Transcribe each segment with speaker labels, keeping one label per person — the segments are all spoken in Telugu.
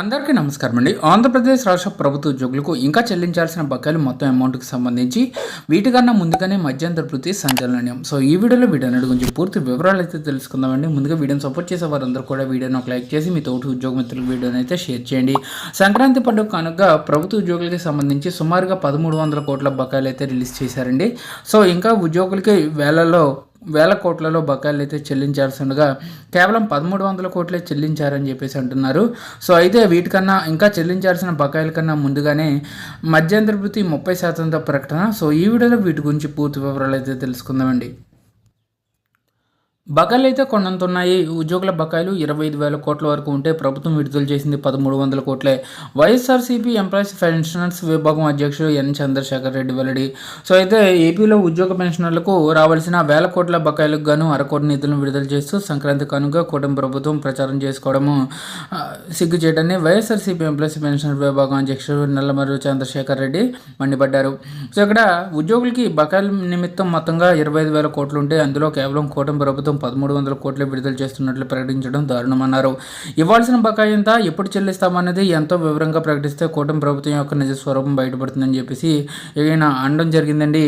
Speaker 1: అందరికీ నమస్కారం అండి. ఆంధ్రప్రదేశ్ రాష్ట్ర ప్రభుత్వ ఉద్యోగులకు ఇంకా చెల్లించాల్సిన బకాయిలు మొత్తం అమౌంట్కి సంబంధించి వీటికన్నా ముందుగానే మధ్యంతర వృత్తి సంచలనం. సో ఈ వీడియోలో వీడియో అన్నట్టు గురించి పూర్తి వివరాలు అయితే తెలుసుకుందామండి. ముందుగా వీడియోని సపోర్ట్ చేసే వారందరూ కూడా వీడియోని ఒక లైక్ చేసి మీ తోటి ఉద్యోగ మిత్రులకు వీడియోని అయితే షేర్ చేయండి. సంక్రాంతి పండుగ కనుక ప్రభుత్వ ఉద్యోగులకి సంబంధించి సుమారుగా పదమూడు వందల కోట్ల బకాయిలు అయితే రిలీజ్ చేశారండి. సో ఇంకా ఉద్యోగులకి వేలలో వేల కోట్లలో బకాయిలు అయితే చెల్లించాల్సి ఉండగా కేవలం పదమూడు వందల కోట్లే చెల్లించారని చెప్పేసి అంటున్నారు. సో అయితే వీటికన్నా ఇంకా చెల్లించాల్సిన బకాయిల కన్నా ముందుగానే మధ్యంతర వృత్తి ముప్పై శాతంతో ప్రకటన. సో ఈ వీడియోలో వీటి గురించి పూర్తి వివరాలు అయితే తెలుసుకుందామండి. బకాయిలు అయితే కొండంతున్నాయి ఉద్యోగుల బకాయిలు ఇరవై ఐదు వేల కోట్ల వరకు ఉంటే ప్రభుత్వం విడుదల చేసింది పదమూడు వందల కోట్లే. వైఎస్ఆర్సీపీ ఎంప్లాయీస్ పెన్షనర్స్ విభాగం అధ్యక్షుడు ఎన్ చంద్రశేఖర్ రెడ్డి వెల్లడి. సో అయితే ఏపీలో ఉద్యోగ పెన్షనర్లకు రావాల్సిన వేల కోట్ల బకాయిలకు గాను అరకోటి నిధులను విడుదల చేస్తూ సంక్రాంతి కానుక కూటమి ప్రభుత్వం ప్రచారం చేసుకోవడము సిగ్గు చేయడాన్ని వైఎస్ఆర్సీపీ ఎంప్లాయీస్ పెన్షనర్ విభాగం అధ్యక్షుడు నల్లమరు చంద్రశేఖర్ రెడ్డి మండిపడ్డారు. సో ఇక్కడ ఉద్యోగులకి బకాయిల నిమిత్తం మొత్తంగా ఇరవై ఐదు వేల కోట్లు ఉంటే అందులో కేవలం కూటమి ప్రభుత్వం ప్రభుత్వం పదమూడు వందల కోట్లు విడుదల చేస్తున్నట్లు ప్రకటించడం దారుణమన్నారు. ఇవ్వాల్సిన బకాయి ఎంత ఎప్పుడు చెల్లిస్తామన్నది ఎంతో వివరంగా ప్రకటిస్తే కూటమి ప్రభుత్వం యొక్క నిజ స్వరూపం బయటపడుతుందని చెప్పేసి ఈయన అనడం జరిగిందండి.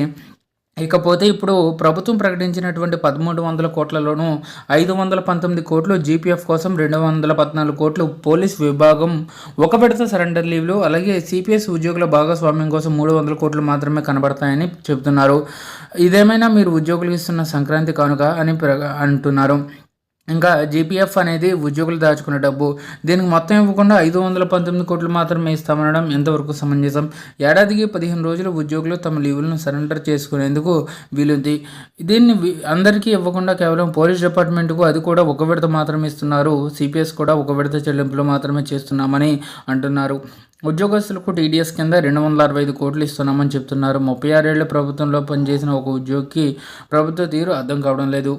Speaker 1: ఇకపోతే ఇప్పుడు ప్రభుత్వం ప్రకటించినటువంటి పదమూడు వందల కోట్లలోనూ ఐదు వందల పంతొమ్మిది కోట్లు జీపీఎఫ్ కోసం రెండు వందల పద్నాలుగు కోట్లు పోలీస్ విభాగం ఒక విడత సరెండర్ లీవ్లు అలాగే సిపిఎస్ ఉద్యోగుల భాగస్వామ్యం కోసం మూడు వందల కోట్లు మాత్రమే కనబడతాయని చెబుతున్నారు. ఇదేమైనా మీరు ఉద్యోగులకు ఇస్తున్న సంక్రాంతి కానుక అని అంటున్నారు. ఇంకా జీపీఎఫ్ అనేది ఉద్యోగులు దాచుకున్న డబ్బు. దీనికి మొత్తం ఇవ్వకుండా ఐదు వందల పంతొమ్మిది కోట్లు మాత్రమే ఇస్తామనడం ఎంతవరకు సమంజసం? ఏడాదికి పదిహేను రోజులు ఉద్యోగులు తమ లీవులను సరెండర్ చేసుకునేందుకు వీలుంది. దీన్ని అందరికీ ఇవ్వకుండా కేవలం పోలీస్ డిపార్ట్మెంట్కు అది కూడా ఒక విడత మాత్రమే ఇస్తున్నారు. సిపిఎస్ కూడా ఒక విడత చెల్లింపులు మాత్రమే చేస్తున్నామని అంటున్నారు. ఉద్యోగస్తులకు టీడీఎస్ కింద రెండు వందల అరవై ఐదు కోట్లు ఇస్తున్నామని చెప్తున్నారు. ముప్పై ఆరేళ్ళ ప్రభుత్వంలో పనిచేసిన ఒక ఉద్యోగికి ప్రభుత్వ తీరు అర్థం కావడం లేదు.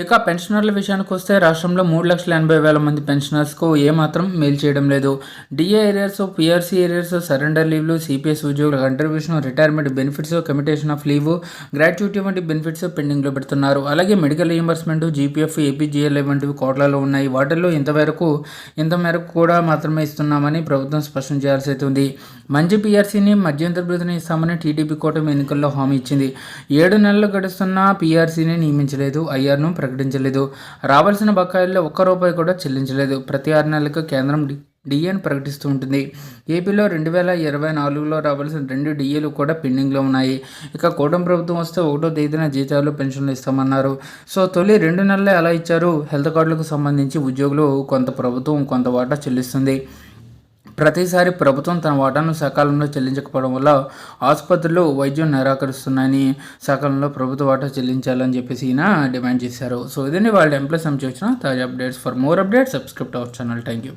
Speaker 1: ఇక పెన్షనర్ల విషయానికి వస్తే రాష్ట్రంలో మూడు లక్షల ఎనభై వేల మంది పెన్షనర్స్కు ఏమాత్రం మేలు చేయడం లేదు. DA arrears PRC arrears surrender లీవ్లు CPS ఉద్యోగుల contribution retirement benefits commutation of leave gratuity వంటి బెనిఫిట్స్ పెండింగ్లో పెడుతున్నారు. అలాగే మెడికల్ రియంబర్స్మెంట్ జీపీఎఫ్ ఏపీజీఎల్ వంటివి కోట్లలో ఉన్నాయి. వాటిల్లో ఇంతవరకు ఇంత మేరకు కూడా మాత్రమే ఇస్తున్నామని ప్రభుత్వం స్పష్టం చేయాల్సి ఉంది. మంచి పీఆర్సీని మధ్యంతర భృతిని ఇస్తామని టీడీపీ కూటమి ఎన్నికల్లో హామీ ఇచ్చింది. ఏడు నెలలు గడుస్తున్న పీఆర్సీని నియమించలేదు. ఐఆర్ను ప్రకటించలేదు. రావాల్సిన బకాయిల్లో ఒక్క రూపాయి కూడా చెల్లించలేదు. ప్రతి ఆరు నెలలకు కేంద్రం డిఏను ప్రకటిస్తూ ఉంటుంది. ఏపీలో రెండు వేల ఇరవై నాలుగులో రావాల్సిన రెండు డిఏలు కూడా పెండింగ్లో ఉన్నాయి. ఇక కూటమి ప్రభుత్వం వస్తే ఒకటో తేదీన జీతాలు పెన్షన్లు ఇస్తామన్నారు. సో తొలి రెండు నెలలే ఎలా ఇచ్చారు. హెల్త్ కార్డులకు సంబంధించి ఉద్యోగులు కొంత ప్రభుత్వం కొంత వాటా చెల్లిస్తుంది. ప్రతిసారి ప్రభుత్వం తన వాటాను సకాలంలో చెల్లించకపోవడం వల్ల ఆసుపత్రులు వైద్యం నిరాకరిస్తున్నాయని సకాలంలో ప్రభుత్వ వాటా చెల్లించాలని చెప్పేసి ఈయన డిమాండ్ చేశారు. సో ఇదండి వాళ్ళ ఎంప్లాయ్ సంబంధించి వచ్చిన తాజా updates. For more updates subscribe our channel thank you